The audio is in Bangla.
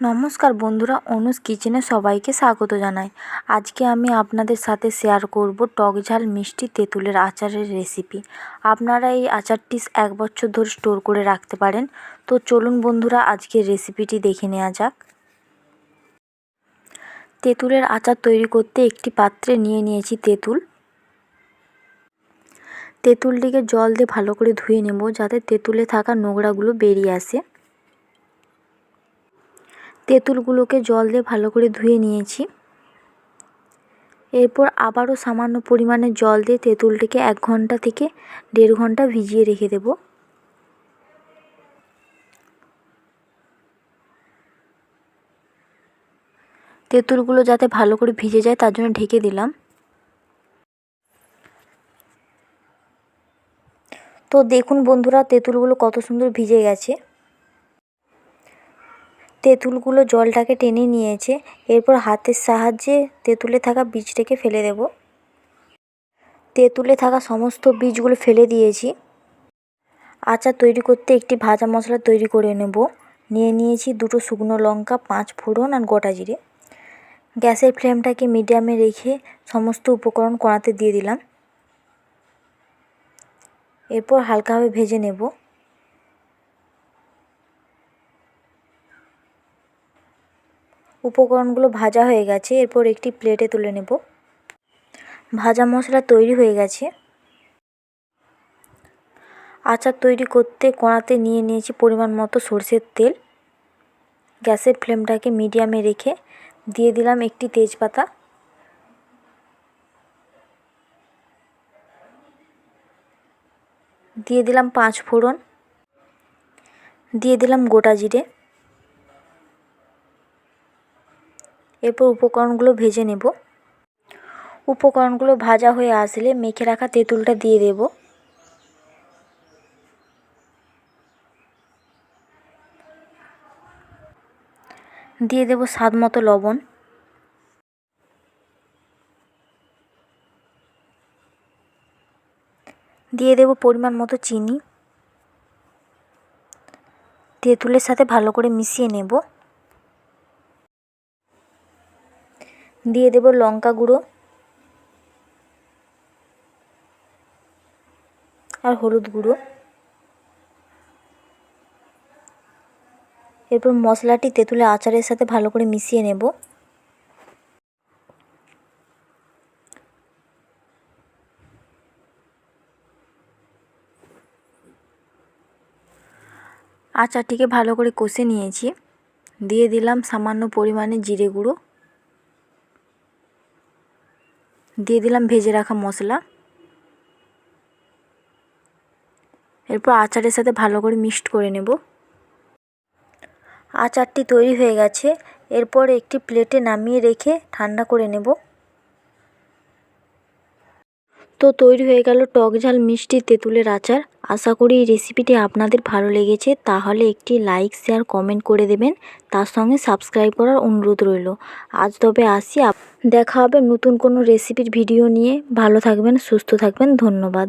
নমস্কার বন্ধুরা, অনুজ কিচেনে সবাইকে স্বাগত জানাই। আজকে আমি আপনাদের সাথে শেয়ার করব টক ঝাল মিষ্টি তেঁতুলের আচারের রেসিপি আপনারা এই আচারটি এক বছর ধরে স্টোর করে রাখতে পারেন। তো চলুন বন্ধুরা আজকের রেসিপিটি দেখে নেওয়া যাক। তেঁতুলের আচার তৈরি করতে একটি পাত্রে নিয়ে নিয়েছি তেঁতুল। তেঁতুলটিকে জল দিয়ে ভালো করে ধুয়ে নেব, যাতে তেঁতুলে থাকা নোংরাগুলো বেরিয়ে আসে। তেঁতুলগুলোকে জল দিয়ে ভালো করে ধুয়ে নিয়েছি। এরপর আবারও সামান্য পরিমাণে জল দিয়ে তেঁতুলটিকে এক ঘণ্টা থেকে দেড় ঘণ্টা ভিজিয়ে রেখে দেব। তেঁতুলগুলো যাতে ভালো করে ভিজে যায়, তার জন্য ঢেকে দিলাম। তো দেখুন বন্ধুরা, তেঁতুলগুলো কত সুন্দর ভিজে গেছে। তেঁতুলগুলো জলটাকে টেনে নিয়েছে। এরপর হাতের সাহায্যে তেঁতুলে থাকা বীজটাকে ফেলে দেব। তেঁতুলে থাকা সমস্ত বীজগুলো ফেলে দিয়েছি। আচার তৈরি করতে একটি ভাজা মশলা তৈরি করে নেব। নিয়ে নিয়েছি দুটো শুকনো লঙ্কা, পাঁচ ফোড়ন আর গোটা জিরে। গ্যাসের ফ্লেমটাকে মিডিয়ামে রেখে সমস্ত উপকরণ কড়াতে দিয়ে দিলাম। এরপর হালকাভাবে ভেজে নেব। উপকরণগুলো ভাজা হয়ে গেছে, এরপর একটি প্লেটে তুলে নেব। ভাজা মশলা তৈরি হয়ে গেছে। আচার তৈরি করতে কড়াতে নিয়ে নিয়েছি পরিমাণ মতো সর্ষের তেল। গ্যাসের ফ্লেমটাকে মিডিয়ামে রেখে দিয়ে দিলাম একটি তেজপাতা। দিয়ে দিলাম পাঁচ ফোড়ন। দিয়ে দিলাম গোটা জিরে। এরপর উপকরণগুলো ভেজে নেব। উপকরণগুলো ভাজা হয়ে আসলে মেখে রাখা তেঁতুলটা দিয়ে দেব। দিয়ে দেব স্বাদ মতো লবণ। দিয়ে দেব পরিমাণ মতো চিনি। তেঁতুলের সাথে ভালো করে মিশিয়ে নেব। দিয়ে দেব লঙ্কা গুঁড়ো আর হলুদ গুঁড়ো। এরপর মশলাটি তেঁতুলের আচারের সাথে ভালো করে মিশিয়ে নেব। আচারটিকে ভালো করে কষে নিয়েছি। দিয়ে দিলাম সামান্য পরিমাণে জিরে গুঁড়ো। দিয়ে দিলাম ভেজে রাখা মশলা। এরপর আচারের সাথে ভালো করে মিক্সড করে নেব। আচারটি তৈরি হয়ে গেছে। এরপর একটি প্লেটে নামিয়ে রেখে ঠান্ডা করে নেব। তো তৈরি হয়ে গেল টক ঝাল মিষ্টি তেঁতুলের আচার। আশা করি এই রেসিপিটি আপনাদের ভালো লেগেছে, তাহলে একটি লাইক শেয়ার কমেন্ট করে দেবেন। তার সঙ্গে সাবস্ক্রাইব করার অনুরোধ রইল। আজ তবে আসি দেখা হবে নতুন কোনো রেসিপির ভিডিও নিয়ে। ভালো থাকবেন, সুস্থ থাকবেন, ধন্যবাদ।